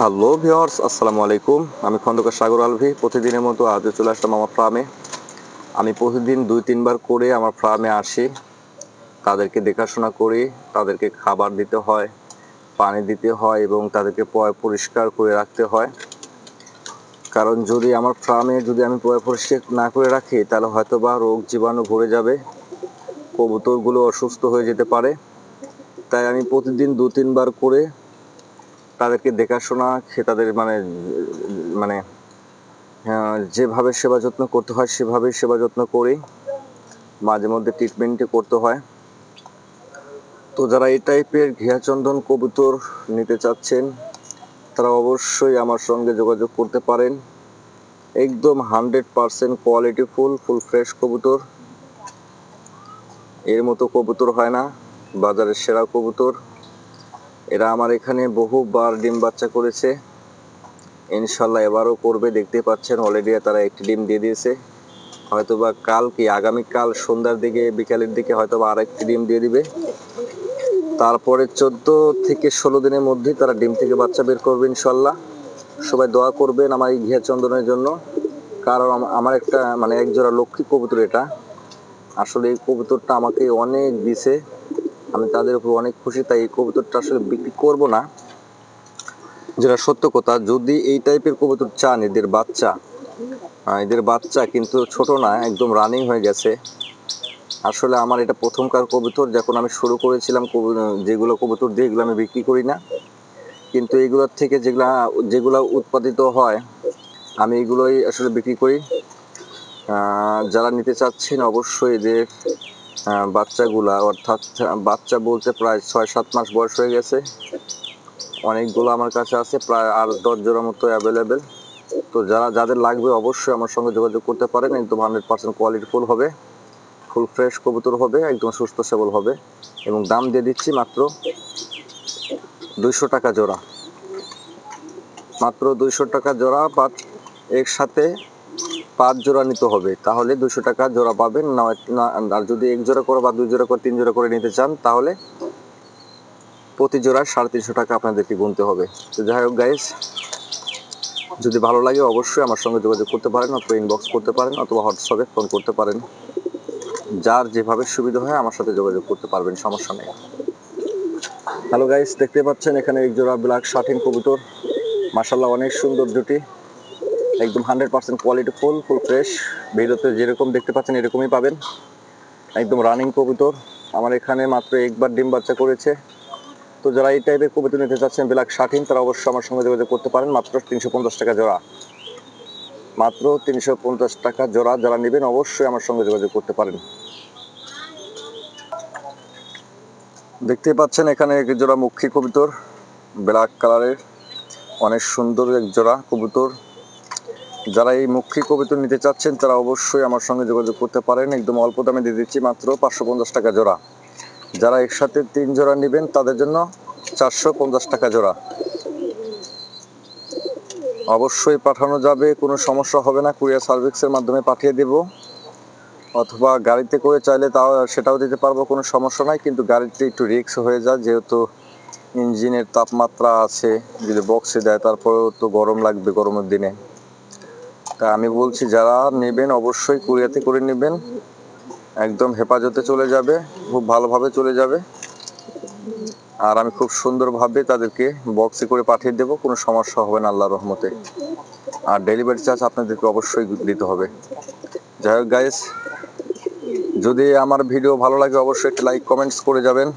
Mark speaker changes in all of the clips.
Speaker 1: Hello viewers আসসালামু আলাইকুম আমি খন্দকার সাগর আলভি। প্রতিদিনের মতো আজও চলে আসলাম আমার ফার্মে আমি প্রতিদিন দুই, তিনবার করে আমার ফার্মে আসি। তাদেরকে দেখাশোনা করি, তাদেরকে খাবার দিতে হয়, পানি দিতে হয় এবং তাদেরকে পয় পরিষ্কার করে রাখতে হয়। কারণ যদি আমার ফার্মে যদি আমি পয় পরিষ্কার না করে রাখি, তাহলে হয়তো বা রোগ জীবাণু ভরে যাবে। কবুতরগুলো অসুস্থ হয়ে যেতে পারে। তাই আমি প্রতিদিন দু, তিনবার করে তাদেরকে দেখাশোনা, সে তাদের মানে মানে যেভাবে সেবা যত্ন করতে হয় সেভাবে সেবা যত্ন করি মাঝে মধ্যে ট্রিটমেন্টে করতে হয়। তো যারা এই টাইপের ঘিয়াচন্দন কবুতর নিতে চাচ্ছেন, তারা অবশ্যই আমার সঙ্গে যোগাযোগ করতে পারেন। একদম hundred percent quality full full fresh কবুতর। এর মতো কবুতর হয় না, বাজারের সেরা কবুতর। এরা আমার এখানে বহুবার ডিম বাচ্চা করেছে। ইনশাল্লাহ এবারও করবে দেখতে পাচ্ছেন অলরেডি তারা একটি ডিম দিয়ে দিয়েছে। হয়তোবা কাল কি আগামীকাল সন্ধ্যার দিকে, বিকালের দিকে হয়তোবা আর একটি ডিম দিয়ে দিবে। তারপরে চোদ্দ থেকে ষোলো দিনের মধ্যেই তারা ডিম থেকে বাচ্চা বের করবে ইনশাল্লাহ সবাই দোয়া করবেন আমার এই ঘিয়া চন্দনের জন্য। কারণ আমার একটা মানে একজোড়া লক্ষ্মী কবুতর এটা। আসলে এই কবুতরটা আমাকে অনেক দিছে। আমি তাদের উপর অনেক খুশি, তাই এই কবুতরটা আসলে বিক্রি করব না। যেটা সত্য কথা, যদি এই টাইপের কবুতর চান, এদের বাচ্চা এদের বাচ্চা কিন্তু ছোট না, একদম রানিং হয়ে গেছে। আসলে আমার এটা প্রথমকার কবুতর, যখন আমি শুরু করেছিলাম যেগুলো কবুতর দিয়ে এগুলো আমি বিক্রি করি না। কিন্তু এগুলোর থেকে যেগুলা, যেগুলো উৎপাদিত হয়, আমি এগুলোই আসলে বিক্রি করি। যারা নিতে চাচ্ছেন অবশ্যই এদের বাচ্চাগুলা, অর্থাৎ বাচ্চা বলতে প্রায় ছয় সাত মাস বয়স হয়ে গেছে। অনেকগুলো আমার কাছে আছে, প্রায় আর দশ জোড়ার মতো অ্যাভেলেবেল তো যারা, যাদের লাগবে অবশ্যই আমার সঙ্গে যোগাযোগ করতে পারেন, একদম হান্ড্রেড পার্সেন্ট কোয়ালিটি ফুল হবে। ফুল ফ্রেশ কবুতর হবে, একদম সুস্থ সবল হবে। এবং দাম দিয়ে দিচ্ছি মাত্র দুইশো টাকা জোড়া। মাত্র দুইশো টাকা জোড়া বা একসাথে পাঁচ জোড়া নিতে হবে, তাহলে দুশো টাকা জোড়া পাবেন। না, আর যদি এক জোড়া করে বা দুই জোড়া করে, তিন জোড়া করে নিতে চান, তাহলে প্রতি জোড়া সাড়ে তিনশো টাকা আপনাদেরকে গুনতে হবে। তো যাই হোক গাইস যদি ভালো লাগে অবশ্যই আমার সঙ্গে যোগাযোগ করতে পারেন অথবা ইনবক্স করতে পারেন অথবা হোয়াটসঅ্যাপে ফোন করতে পারেন। যার যেভাবে সুবিধা হয় আমার সাথে যোগাযোগ করতে পারবেন, সমস্যা নেই। হ্যালো গাইস দেখতে পাচ্ছেন এখানে এক জোড়া ব্ল্যাক শার্টিন কবুতর। মাসাল্লাহ অনেক সুন্দর জুটি। একদম hundred percent quality full full fresh ভিডিওতে যেরকম দেখতে পাচ্ছেন, এরকমই পাবেন। একদম রানিং কবুতর। আমার এখানে মাত্র একবার ডিম বাচ্চা করেছে। তো যারা এই টাইপের কবুতর নিতে চাচ্ছেন ব্ল্যাক শার্টিন তারা অবশ্যই আমার সঙ্গে যোগাযোগ করতে পারেন। মাত্র তিনশো পঞ্চাশ টাকা জোড়া। মাত্র তিনশো পঞ্চাশ টাকা জোড়া যারা নেবেন, অবশ্যই আমার সঙ্গে যোগাযোগ করতে পারেন। দেখতে পাচ্ছেন, এখানে এক জোড়া মুখী কবুতর। ব্ল্যাক কালারের। অনেক সুন্দর এক জোড়া কবুতর। যারা এই মুখী কবুতর নিতে চাচ্ছেন, তারা অবশ্যই আমার সঙ্গে যোগাযোগ করতে পারেন। একদম অল্প দামে দিয়ে দিচ্ছি মাত্র পাঁচশো পঞ্চাশ টাকা জোড়া। যারা একসাথে তিন জোড়া নেবেন, তাদের জন্য চারশো পঞ্চাশ টাকা জোড়া। অবশ্যই পাঠানো যাবে, কোনো সমস্যা হবে না। কুরিয়ার সার্ভিসের মাধ্যমে পাঠিয়ে দেব। অথবা গাড়িতে করে চাইলে তাও, সেটাও দিতে পারব, কোনো সমস্যা নাই। কিন্তু গাড়িতে একটু রিস্ক হয়ে যায়, যেহেতু ইঞ্জিনের তাপমাত্রা আছে, যদি বক্সে দেয়, তারপরেও তো গরম লাগবে গরমের দিনে। তা আমি বলছি, যারা নেবেন অবশ্যই কুরিয়াতে করে নেবেন। একদম হেফাজতে চলে যাবে, খুব ভালোভাবে চলে যাবে। আর আমি খুব সুন্দরভাবে তাদেরকে বক্সে করে পাঠিয়ে দেবো, কোনো সমস্যা হবে না আল্লাহ রহমতে। আর ডেলিভারি চার্জ আপনাদেরকে অবশ্যই দিতে হবে। যাই হোক গাইস যদি আমার ভিডিও ভালো লাগে অবশ্যই একটি লাইক কমেন্টস করে যাবেন।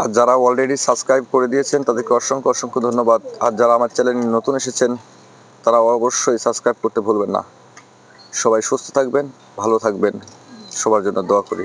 Speaker 1: আর যারা অলরেডি সাবস্ক্রাইব করে দিয়েছেন, তাদেরকে অসংখ্য অসংখ্য ধন্যবাদ। আর যারা আমার চ্যানেল নতুন এসেছেন তারা অবশ্যই সাবস্ক্রাইব করতে ভুলবেন না। সবাই সুস্থ থাকবেন, ভালো থাকবেন। সবার জন্য দোয়া করি।